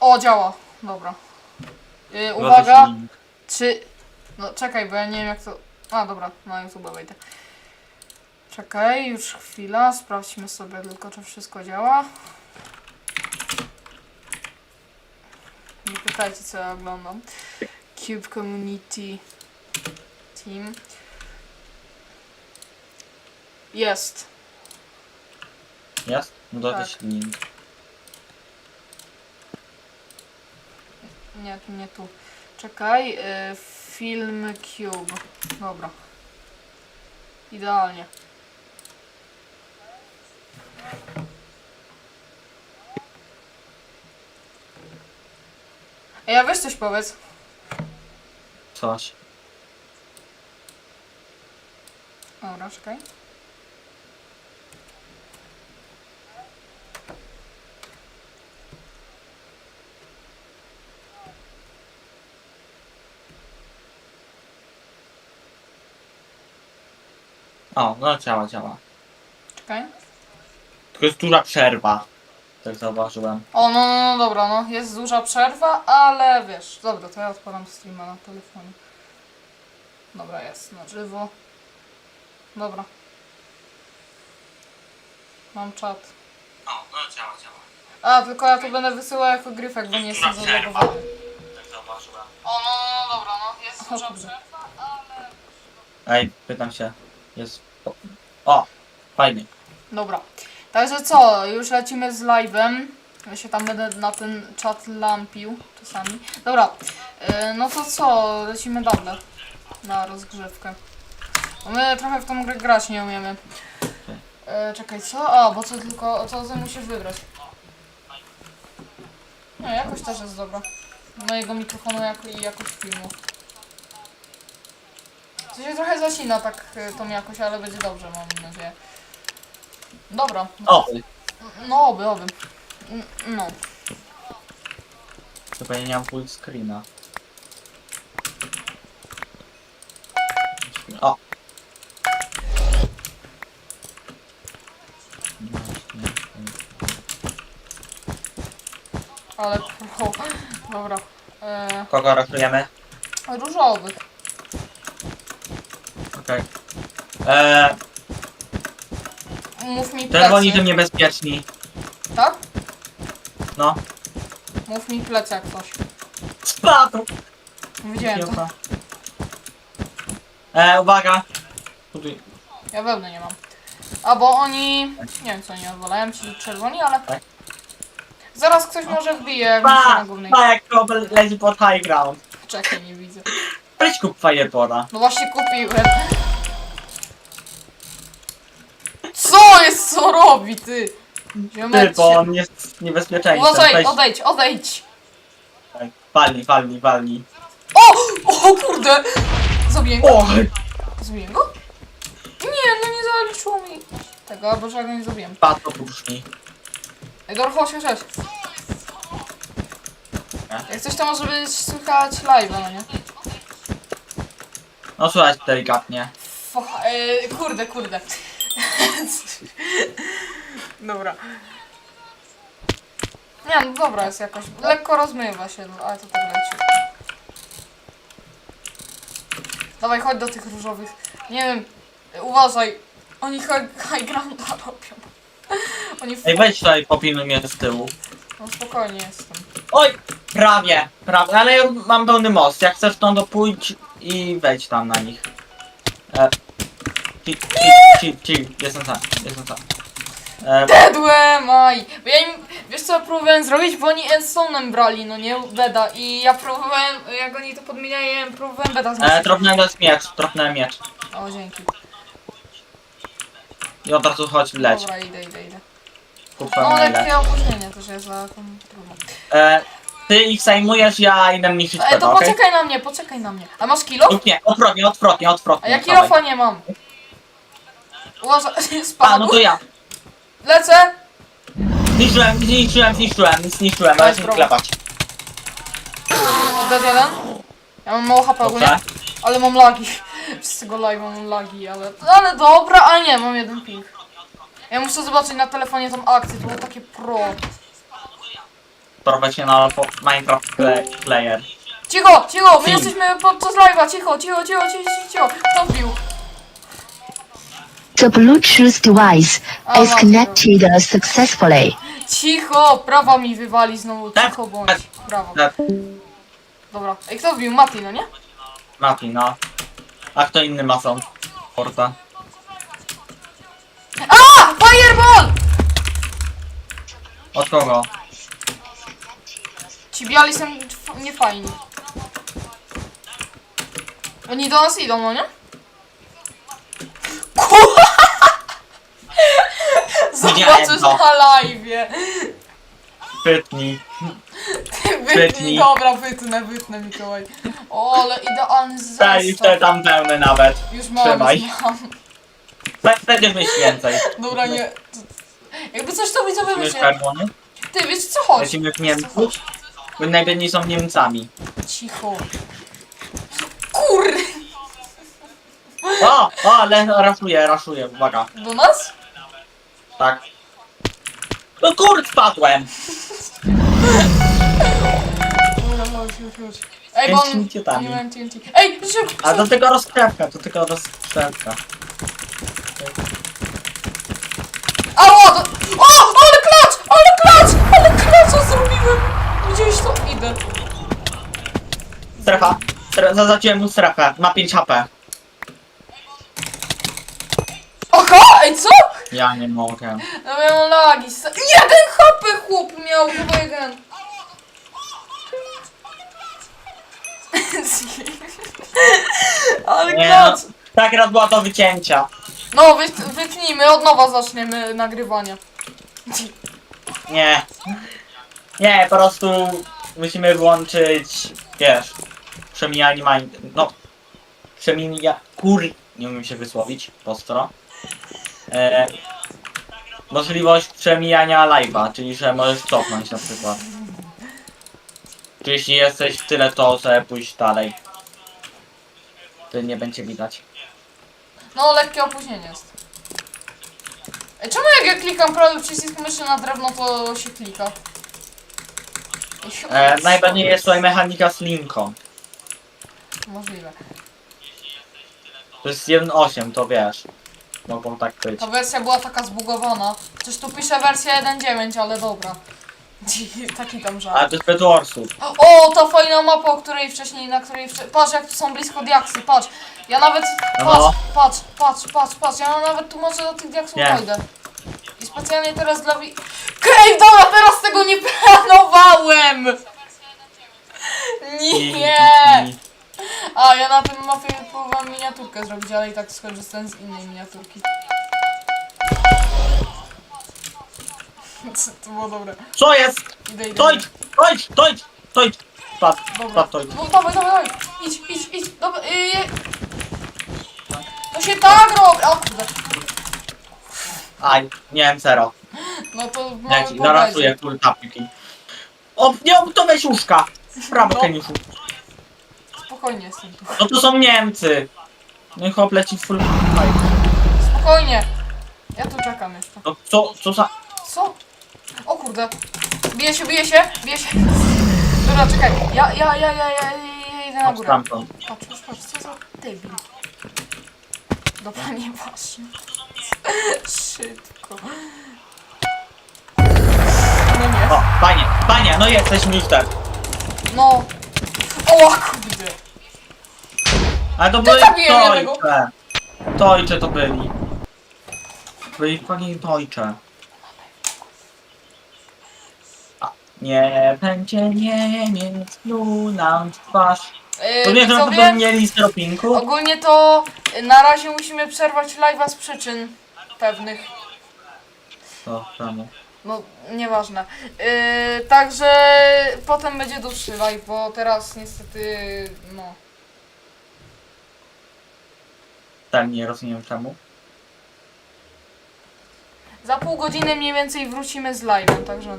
O, działa. Dobra. Yy, uwaga, czy... No czekaj, bo ja nie wiem jak to... A, dobra, na YouTube wejdę. Czekaj, już chwila, sprawdźmy sobie tylko, czy wszystko działa. Nie pytajcie, co ja oglądam. Cube Community Team. Jest. Jest? No to Tak. też. Nie, tu nie tu. Czekaj, y, film Cube. Dobra. Idealnie. Ej, a weź coś powiedz. Coś. Dobra, czekaj. O, no działa, działa. Czekaj. Tylko jest duża przerwa. Tak zauważyłem. O, no, no, no, dobra, no. Jest duża przerwa, ale wiesz. Dobra, to ja odpalam streama na telefonie. Dobra, jest na żywo. Dobra. Mam czat. O, no działa, działa. A, tylko ja tu będę wysyłał jako gryfek, bo nie jestem Duża przerwa. zalogowany. Tak zauważyłem. O, no, no, no, dobra, no. Jest duża przerwa, ale... Ej, pytam się. Jest... O, fajnie. Dobra. Także co, już lecimy z live'em. Ja się tam będę na ten czat lampił czasami. Dobra, yy, no to co, lecimy dalej na rozgrzewkę. Bo my trochę w tą grę grać nie umiemy. Yy, czekaj, co? A, bo co tylko, co ty musisz wybrać? Nie, jakoś też jest dobra. Mojego mikrofonu jako, i jakość filmu. To się trochę zasina tak y, tą jakość, ale będzie dobrze, mam nadzieję. Dobra. O! No, oby, oby. N- No. Chyba nie mam full screena. O! Ale pro. Dobra. E, Kogo ratujemy? różowych. Okej. Eee, Mów mi czerwoni to plecy. niebezpieczni. Tak? No. Mów mi plecy jak coś. Spadł! Widziałem to. Eee, uwaga! Tutaj. Ja wełny nie mam. A bo oni... Nie wiem co oni odwalają, ci czerwoni, ale... Tak. Zaraz ktoś może wbije jak się na Pa! głównej. Pa jak Robel leci pod high ground. Czekaj, nie widzę. Weź kup Firebora. No właśnie kupiłem. Co jest, co robi, ty? Ty, bo on jest niebezpieczeństwem. Uważaj, Weź- odejdź, odejdź. tak, Walnij, walnij, walnij. O! O kurde! Zabiję go. O! Zabiję go? Nie, no nie zaliczyło mi tego, bo że ja go nie zabiłem. Spadł opróczni. Ej, chodź. Nie? Jak coś to może być słychać live, no nie? No słuchaj delikatnie. Fo, e, kurde, kurde. dobra. Nie, no dobra jest jakoś. Lekko rozmywa się, no, ale to tak leci. Dawaj, chodź do tych różowych. Nie wiem, uważaj. Oni high, high grounda robią. Oni Ej, weź tutaj popilnuj mnie z tyłu. No spokojnie jestem. Oj! Prawie, prawie, ale ja mam dolny most. Jak chcesz, to pójdź i wejdź tam na nich. E, ci, ci, ci, ci, jestem sam, jestem sam. E, Dedłem, aj! Bo ja im, wiesz co ja próbowałem zrobić, bo oni endstone'em brali, no nie, beda i ja próbowałem, jak oni to podmieniają, próbowałem beda e, zniszczyć. drobnąłem jest miecz, drobnąłem miecz. O, dzięki. I od razu chodź leć. Dobra, idę, idę, idę. No, pełne lekkie opóźnienie też jest, ale tam trudno. E, ty ich zajmujesz, ja idę niszczyć tego, to okej? poczekaj na mnie, poczekaj na mnie. A masz kilo? Nie, odwrotnie, odwrotnie, A odwrotnie. ja dawaj. kilofa nie mam. Uważaj, A, no spadł. to ja. Lecę! Zniszczyłem, zniszczyłem, zniszczyłem, zniszczyłem, ale się Dobra. klepać. Dead jeden. Ja mam mało HP ogólnie, Dobrze. ale mam lagi. Z tego live mam lagi, ale... Ale dobra, a nie, mam jeden ping. Ja muszę zobaczyć na telefonie tą akcję, to było takie pro. Porwać się na po- Minecraft play, Player. Cicho, cicho, my Film. jesteśmy podczas live'a, cicho, cicho, cicho, cicho, cicho. Kto wbił? The Bluetooth device Oh, is wow. connected successfully. Cicho, prawa mi wywali znowu, Tak, cicho bądź. tak. Brawo. Tak, Dobra. Ej, kto wbił? Mati, no nie? Mati, no. A kto inny ma są? Porta. A! Fireball! Od kogo? Ci biali są niefajni. Oni do nas idą, no nie? Ku- Widziałem Zobaczysz to. na live'ie. Pytni. Wytnij, Wytnij. dobra, wytnę, wytnę Mikołaj. O, ale idealny Daj, jeszcze zestaw. tam pełny nawet. Już mam, Trzymaj. już mam. Be- Będziesz mieć więcej. Dobra, nie. Jakby coś to widzowie myślę. Karbony? Ty, wiesz co chodzi? Lecimy w Niemców? Bo najbiedniej są Niemcami. Cicho. Kur... O! O, ale raszuję, raszuję, uwaga. Do nas? Tak. No kurde, spadłem! Dobra, chodź, chodź, chodź. Ej, bo. Nie mam TNT. Ej, szybko, A do tego rozkrawka, do tego rozkrawka. Ała, do... O, ale klacz, ale klacz, ale klacza zrobiłem. Gdzieś to idę. Strefa. Stre- Zaznaczyłem mu strefę. Ma 5 HP. Aha, ej, co? Ja nie mogę. No miałem lagi. Jeden HP chłop miał, chyba jeden. ale Nie no. klacz. Tak raz była do wycięcia. No, wy, wytnijmy, od nowa zaczniemy nagrywanie. Nie. Nie, po prostu musimy włączyć, wiesz, przemijanie mind... No. Przemija... Kur... Nie umiem się wysłowić, postro. E, możliwość przemijania live'a, czyli że możesz cofnąć na przykład. Czy jeśli jesteś w tyle, to sobie pójść dalej. To nie będzie widać. No, lekkie opóźnienie jest. Ej, czemu jak ja klikam prawy przycisk myszy na drewno, to się klika? E, najbardziej jest tutaj mechanika z linką. Możliwe. To jest 1.8, to wiesz. Mogą tak być. Ta wersja była taka zbugowana. Chociaż tu pisze wersja 1.9, ale dobra. Taki tam Ale żart. to jest Bedwarsów. O, ta fajna mapa, o której wcześniej, na której wcześniej... Patrz, jak tu są blisko diaksy, patrz. Ja nawet... No. Patrz, patrz, patrz, patrz, patrz. Ja nawet tu może do tych diaksów Nie. dojdę. I specjalnie teraz dla wi... Okej, dobra, teraz tego nie planowałem! Nie! A, ja na tym mapie próbowałem miniaturkę zrobić, ale i tak skorzystałem z innej miniaturki. Co, to było dobre. Co jest? Idę, idę. Tojdź! Tojdź! Tojdź! Tojdź! Dobra. spadł Tojdź. No, dawaj, dawaj, dawaj. Idź, idź, idź. Dobra, yy, je... To się tak robi. O kurde. Aj, nie wiem, zero. No to mamy ci po narasuję full tapiki. O, nie, to weź łóżka! Prawo, No. Keniuszu. Spokojnie jestem. No to są Niemcy. No i chłop leci full Spokojnie. Ja tu czekam jeszcze. No co, co za... Co? O kurde. Bije się, bije się, bije się. Dobra, czekaj. Ja, ja, ja, ja, ja, ja idę na No, górę. Patrz, patrz, patrz, co za debil. Dobra, nieważne. Szybko. No nie. O, panie, panie, no jesteś mister. No. O kurde. Ale to byli zabiłem jednego. Tojcze. Tojcze to byli. Byli Tojcze. A, Nie będzie Niemiec, pluł nam w twarz. Yy, To nie, że widzowie, to mieli stropinku? ogólnie to y, na razie musimy przerwać live'a z przyczyn pewnych. To czemu? No, nieważne. Yy, także potem będzie dłuższy live, bo teraz niestety, no. Tak, nie rozumiem czemu. Za pół godziny mniej więcej wrócimy z live'em, także no.